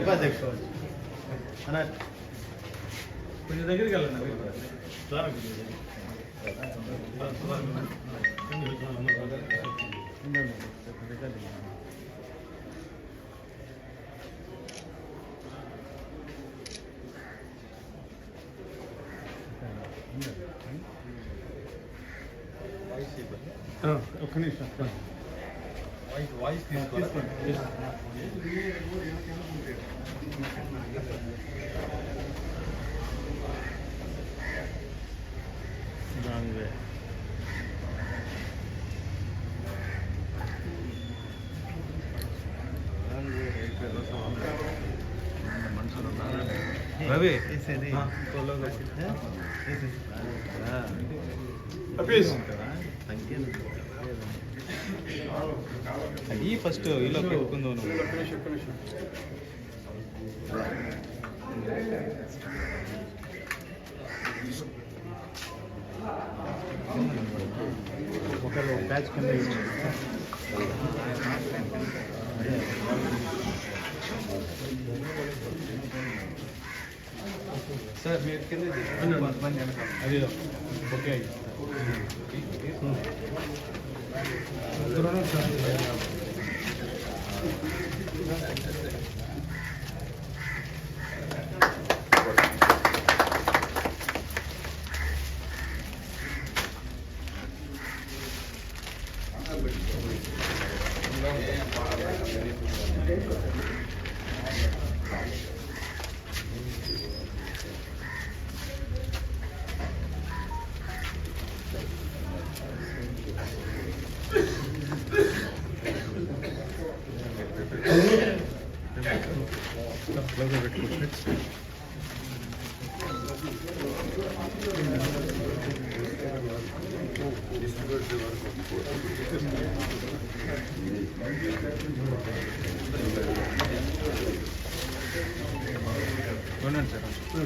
ఉపాధ్యక్షుడు అన్న కొంచెం దగ్గరికి వెళ్ళండి ఒక్క నిమిషం వాయిస్ తీసుకోండి రాంగ్ రవి ఈ ఫస్ట్ ఇలా పెట్టుకుందాం నువ్వు. ఒకరు బ్యాచ్ కింద సార్ మీరు కింద అది. ఓకే. చూడండి సార్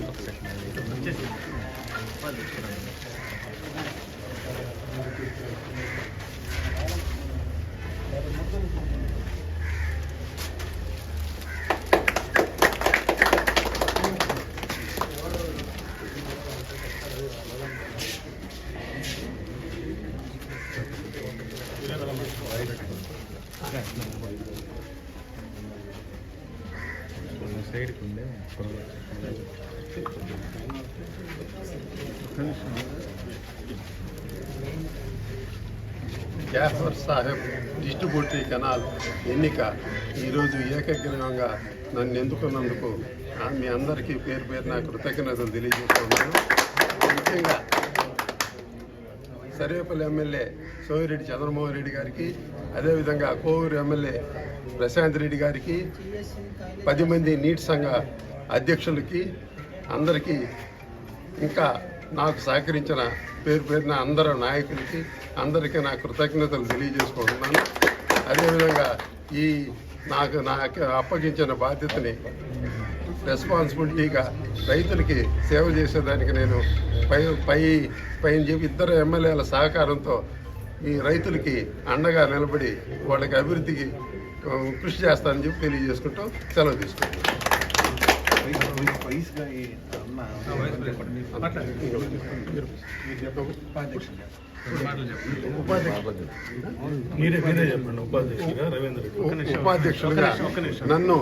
ఒక సెకండ్ సైడ్కి ఉండే జాఫర్ సాహెబ్ డిస్ట్రిబ్యూటరీ కెనాల్ ఎన్నిక. ఈరోజు ఏకగ్రీవంగా నన్ను ఎందుకున్నందుకు మీ అందరికీ పేరు పేరు కృతజ్ఞతలు తెలియజేస్తున్నాను ముఖ్యంగా సర్వేపల్లి ఎమ్మెల్యే సోమిరెడ్డి చంద్రమోహన్ రెడ్డి గారికి అదేవిధంగా కోవూరు ఎమ్మెల్యే ప్రశాంత్ రెడ్డి గారికి పది మంది నీటి సంఘ అధ్యక్షులకి అందరికీ ఇంకా నాకు సహకరించిన పేరు పేరున అందరు నాయకులకి అందరికీ నా కృతజ్ఞతలు తెలియజేసుకుంటున్నాను. అదేవిధంగా ఈ నాకు నాకు అప్పగించిన బాధ్యతని రెస్పాన్సిబిలిటీగా రైతులకి సేవ చేసేదానికి నేను పై పై పైన చెప్పి ఇద్దరు ఎమ్మెల్యేల సహకారంతో ఈ రైతులకి అండగా నిలబడి వాళ్ళకి అభివృద్ధికి కృషి చేస్తానని చెప్పి తెలియజేసుకుంటూ సెలవు తీసుకుంటాను ఉపాధ్యక్షులుగా నిమిషం. నన్ను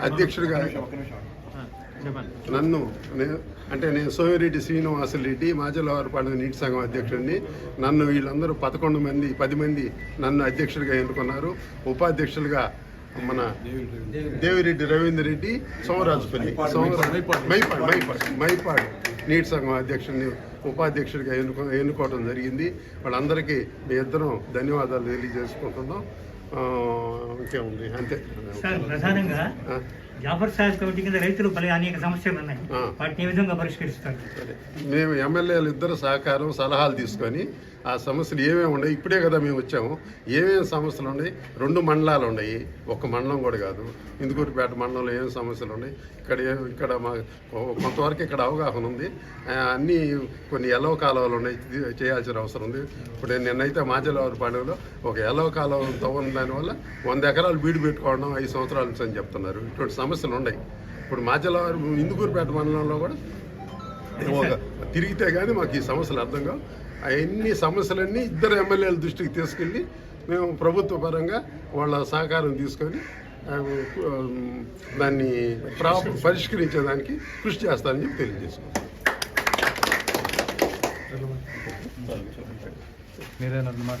అధ్యక్షుడిగా నన్ను అంటే నేను సోమిరెడ్డి శ్రీనివాసరెడ్డి మాజలవారిపాలెం నీటి సంఘం అధ్యక్షుడిని. నన్ను వీళ్ళందరూ పదకొండు మంది పది మంది నన్ను అధ్యక్షుడిగా ఎన్నుకున్నారు. ఉపాధ్యక్షులుగా మన దేవిరెడ్డి రవీందర్ రెడ్డి సోమరాజుపల్లి సోమరా- మైపాడు మైపాడు. మైపాడు నీటి సంఘం అధ్యక్షుడిని ఉపాధ్యక్షుడిగా ఎన్నుకో ఎన్నుకోవడం జరిగింది. వాళ్ళందరికీ మీ ఇద్దరం ధన్యవాదాలు తెలియజేసుకుంటున్నాం. ఇంకేముంది? అంతే. ప్రధానంగా జాఫర్ సాహెబ్ కమిటీ కింద రైతులు పలు అనేక సమస్యలు ఉన్నాయి. వాటిని ఏ విధంగా పరిష్కరిస్తారు? మేము ఎమ్మెల్యేలు ఇద్దరు సహకారం సలహాలు తీసుకొని ఆ సమస్యలు ఏమేమి ఉన్నాయి? ఇప్పుడే కదా మేము వచ్చాము. ఏమేమి సమస్యలు ఉన్నాయి? రెండు మండలాలు ఉన్నాయి. ఒక్క మండలం కూడా కాదు. ఇందుకూరుపేట మండలంలో ఏమేమి సమస్యలు ఉన్నాయి? ఇక్కడ ఇక్కడ మా కొంతవరకు ఇక్కడ అవగాహన ఉంది. అన్నీ కొన్ని ఎలవ కాలువలు ఉన్నాయి. చేయాల్సిన అవసరం ఉంది. ఇప్పుడు నిన్నైతే మాజలవారి పండుగలో ఒక ఎలవ కాలువ తవ్వని దానివల్ల వంద ఎకరాలు బీడు పెట్టుకోవడం ఐదు సంవత్సరాల నుంచి అని చెప్తున్నారు. ఇటువంటి సమస్యలు ఉన్నాయి. ఇప్పుడు మాజలవారి ఇందుకూరుపేట మండలంలో కూడా ఒక తిరిగితే కానీ మాకు ఈ సమస్యలు అర్థం కావు. అన్ని సమస్యలన్నీ ఇద్దరు ఎమ్మెల్యేల దృష్టికి తీసుకెళ్ళి మేము ప్రభుత్వ పరంగా వాళ్ళ సహకారం తీసుకొని దాన్ని ప్రా పరిష్కరించేదానికి కృషి చేస్తానని చెప్పి తెలియజేసుకుంటాం మీరే మాట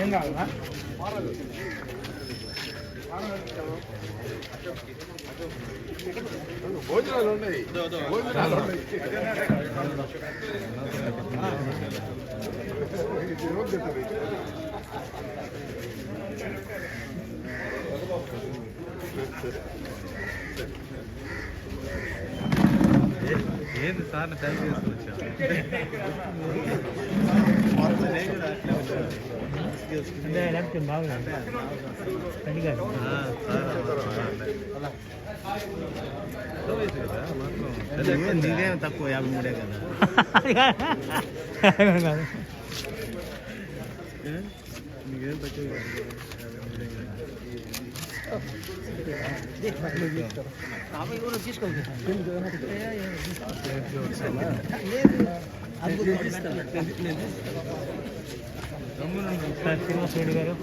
ఏం కావాలా భోజనాలు ఉన్నాయి భోజనాలు ఉన్నాయి ఏంది సార్ని టైం చేసుకుని బాగుంది అడిగారు నీదేం తక్కువ యాభై మూడే కదా నీకేం తక్కువ సార్ శ్రీనివాస్ రెడ్డి గారు